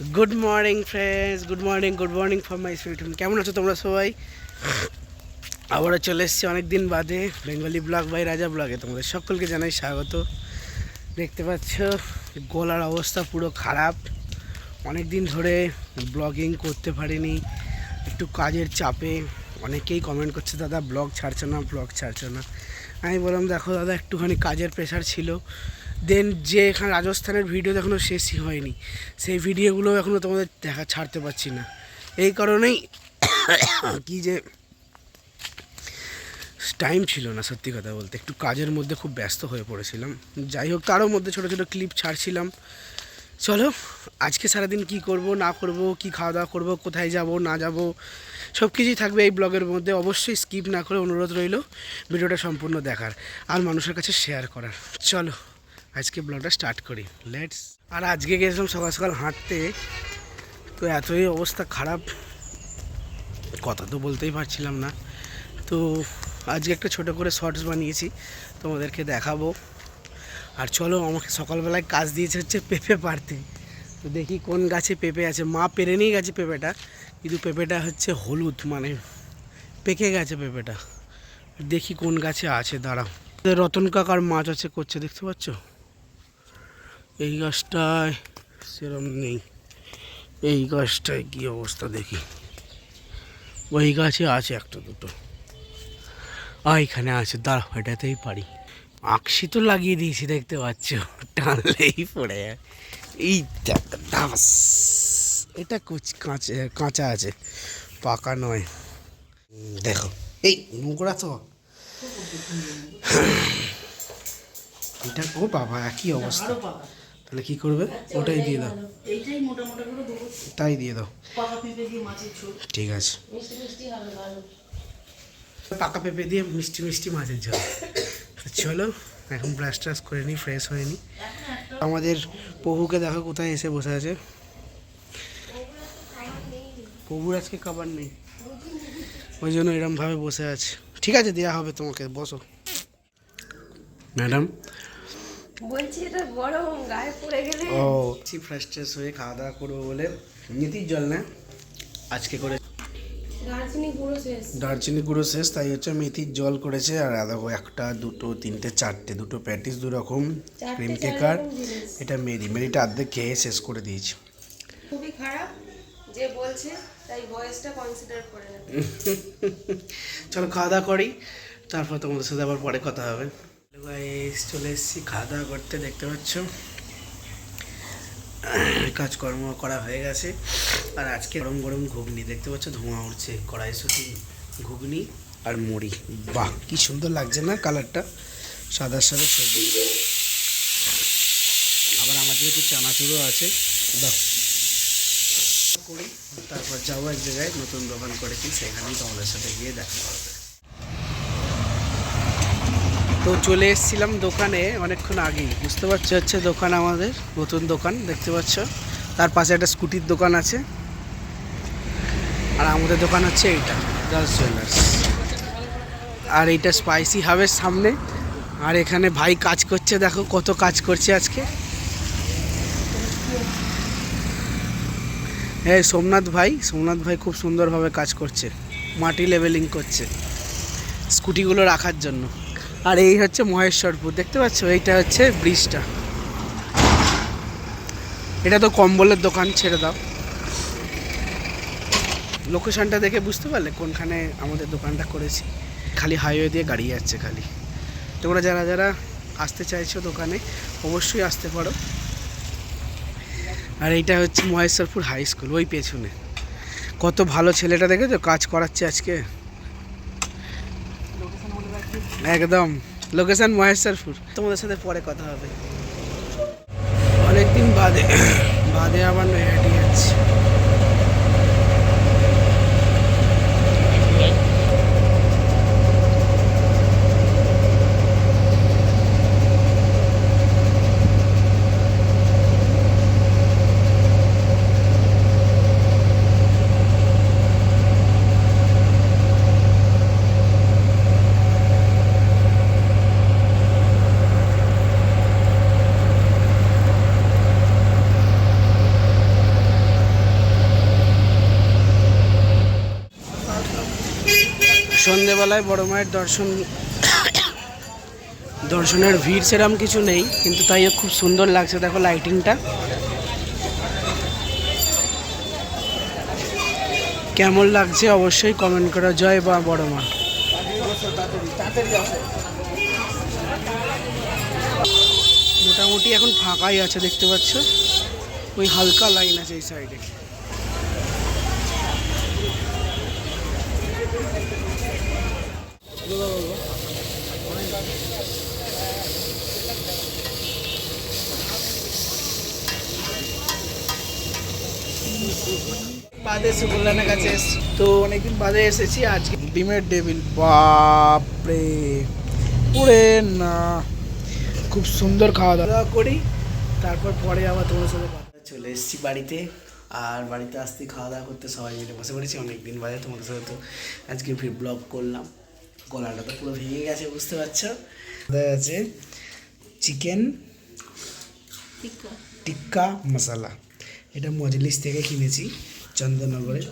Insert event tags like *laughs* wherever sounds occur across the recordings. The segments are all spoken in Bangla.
Good morning friends good morning good morning for my sweet কেমন আছো তোমরা সবাই? আবারও চলে এসেছি অনেক দিন বাদে বেঙ্গলি ব্লগ বাই রাজা ব্লগে। তোমাদের সকলকে জানাই স্বাগত। দেখতে পাচ্ছ, গলার অবস্থা পুরো খারাপ। অনেক দিন ধরে ব্লগিং করতে পারিনি। একটু কাজের চাপে অনেকেই কমেন্ট করছে, দাদা, ব্লগ ছাড়ছো না, ব্লগ ছাড়ছো না? আমি বললাম, দেখো দাদা, একটুখানি কাজের প্রেশার ছিল। দেন যে এখানে রাজস্থানের ভিডিও এখনও শেষই হয়নি। সেই ভিডিওগুলো এখনও তোমাদের দেখা, ছাড়তে পারছি না। এই কারণেই *coughs* কি যে টাইম ছিল না, সত্যি কথা বলতে। একটু কাজের মধ্যে খুব ব্যস্ত হয়ে পড়েছিলাম। যাই হোক, তারও মধ্যে ছোটো ছোটো ক্লিপ ছাড়ছিলাম। চলো, আজকে সারাদিন কি করব, না করব, কি খাওয়া দাওয়া করব, কোথায় যাব, না যাব সব কিছুই থাকবে এই ব্লগের মধ্যে। অবশ্যই স্কিপ না করে অনুরোধ রইল, ভিডিওটা সম্পূর্ণ দেখার, আর মানুষের কাছে শেয়ার করার। চলো। আজকে ব্লগটা স্টার্ট করি। লেটস আর আজকে গেছিলাম সকাল সকাল হাঁটতে। তো এতই অবস্থা খারাপ, কথা তো বলতেই পারছিলাম না। তো আজকে একটা ছোট করে শর্টস বানিয়েছি, তোমাদেরকে দেখাবো। আর চলো, আমাকে সকালবেলায় কাজ দিয়েছে হচ্ছে পেঁপে পারতে তো দেখি কোন গাছে পেঁপে আছে। মা পেরে নিয়ে গেছে পেঁপেটা, কিন্তু পেঁপেটা হচ্ছে হলুদ মানে পেকে গেছে পেঁপেটা। দেখি কোন গাছে আছে, দাঁড়াও। রতন কাকার মাছ আছে, করছে, দেখতে পাচ্ছ? এই গাছটায় সেরম নেই। এই গাছটায় কী অবস্থা দেখি। ওই গাছে আছে একটা দুটো। আ এখানে আছে। দাঁড় এটাতেই পারি। আকশি তো লাগিয়ে দিয়েছি, দেখতে পাচ্ছ। টানলেই পড়ে। এই এটা কুচ, কাঁচা কাঁচা আছে। পাকা নয়। দেখো, এই নোংরা তো। এটা ও বাবা, একই অবস্থা। তাহলে কি করবে? ওটাই দিয়ে দাও। এইটাই মোটা মোটা করে দেবো। তাই দিয়ে দাও। ঠিক আছে। মিষ্টি মিষ্টি হবে ভালো। পাকা পেঁপে দিয়ে মিষ্টি মিষ্টি মাছের ঝোল। চলো এখন ব্রাশ ট্রাশ করে নিই ফ্রেশ হয়ে নিই। আমাদের প্রভুকে দেখো কোথায় এসে বসে আছে। প্রভুর আজকে খাবার নেই। ওই জন্য এরমভাবে বসে আছে। ঠিক আছে দেওয়া হবে তোমাকে বসো। ম্যাডাম বলছি এটা গরম গায়ে পড়ে গেলে। ও ফ্রেশ ট্রেশ হয়ে খাওয়া দাওয়া করব বলে নিতির জল না? আজকে করে দারচিনি গুঁড়ো শেষ। দারচিনি গুঁড়ো শেষ তাই হচ্ছে মেথির জল করেছে। আর দেখো একটা দুটো তিনটে চারটে দুটো প্যাটিস দু রকম ক্রিম কেকার এটা মেরি মেরিটা অর্ধেক খেয়ে শেষ করে দিয়েছি। খুবই খারাপ যে বলছে তাই ভয়েসটা কনসিডার করে *laughs* চলো খাওয়া দাওয়া করি। তারপর তোমাদের সাথে আবার পরে কথা হবে। চলে এসেছি খাওয়া দাওয়া করতে, দেখতে পাচ্ছ? কাজকর্ম করা হয়ে গেছে। আর আজকে গরম গরম ঘুগনি, দেখতে পাচ্ছ? ধোঁয়া উঠছে কড়াইশুটি, ঘুগনি আর মুড়ি। বাহ, কি সুন্দর লাগছে না কালারটা? সাদার সাদা সবজি। আবার আমাদের একটু চানাচুরও আছে। দাও করি তারপর এক জায়গায়, নতুন দোকান করেছি, সেখানেই তোমাদের সাথে গিয়ে দেখা হবে। তো চলে এসেছিলাম দোকানে অনেকক্ষণ আগেই। বুঝতে পারছ হচ্ছে দোকান আমাদের, নতুন দোকান, দেখতে পাচ্ছ? তার পাশে একটা স্কুটির দোকান আছে। আর আমাদের দোকান হচ্ছে এইটা গার্লস জুয়েলার্স আর এইটা স্পাইসি হাবের সামনে। আর এখানে ভাই কাজ করছে, দেখো কত কাজ করছে আজকে। হ্যাঁ সোমনাথ ভাই সোমনাথ ভাই খুব সুন্দরভাবে কাজ করছে। মাটি লেভেলিং করছে। স্কুটিগুলো রাখার জন্য। আর এই হচ্ছে মহেশ্বরপুর, দেখতে পাচ্ছ? এইটা হচ্ছে ব্রিজটা। এটা তো কম্বলের দোকান, ছেড়ে দাও। লোকেশনটা দেখে বুঝতে পারলে কোনখানে আমাদের দোকানটা করেছি। খালি হাইওয়ে দিয়ে গাড়ি যাচ্ছে খালি। তোমরা যারা যারা আসতে চাইছো দোকানে, অবশ্যই আসতে পারো। আর এইটা হচ্ছে মহেশ্বরপুর হাই স্কুল, ওই পেছনে। কত ভালো ছেলেটা দেখেছ? কাজ করাচ্ছে আজকে। একদম। লোকেশন মহেশ্বরপুর। তোমাদের সাথে পরে কথা হবে। অনেকদিন বাদে বাদে আবার নৈহাটি যাচ্ছি। সন্ধেবেলায় বড় মায়ের দর্শন, দর্শনের ভিড় সেরম কিছু নেই, কিন্তু তাই খুব সুন্দর লাগছে। দেখো লাইটিংটা কেমন লাগছে অবশ্যই কমেন্ট করো। জয় বা বড় মা। মোটামুটি এখন ফাঁকাই আছে, দেখতে পাচ্ছ? ওই হালকা লাইন আছে এই সাইডে বাদে সুগুল্লানের কাছে এসেছি। তো অনেকদিন বাদে এসেছি আজকে ডিমের টেবিল। বাপরে। পুরে না। খুব সুন্দর খাওয়া দাওয়া। করি তারপর পরে আবার তোমার সাথে কথা চলে এসেছি বাড়িতে আর বাড়িতে আসতে খাওয়া দাওয়া করতে সবাই মিলে বসে পড়েছি অনেক দিন বাদে তোমাদের সাথে তো আজকে ফির ব্লগ করলাম। গলাটা তো পুরো ভেঙে গেছে বুঝতে পারছ? দেখা আছে চিকেন টিক্কা। টিক্কা মশলা। এটা মজলিস থেকে কিনেছি। চন্দননগরে।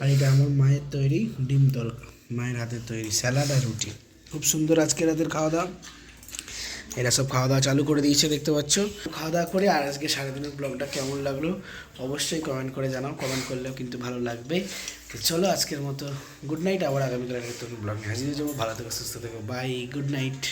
আর এটা আমার মায়ের তৈরি ডিম তড়কা মায়ের হাতের তৈরি স্যালাড আর রুটি। খুব সুন্দর আজকে রাতের খাওয়া দাওয়া এরা সব খাওয়া দাওয়া চালু করে দিয়েছে, দেখতে পাচ্ছ। খাওয়া দাওয়া করে আর আজকে সারাদিনের ব্লগটা কেমন লাগল, অবশ্যই কমেন্ট করে জানাও। কমেন্ট করলেও কিন্তু ভালো লাগবে। তো চলো আজকের মতো গুড নাইট আবার আগামীকাল একটা ব্লগ হাজির যাব। ভালো থেকো, সুস্থ থেকো। Bye good night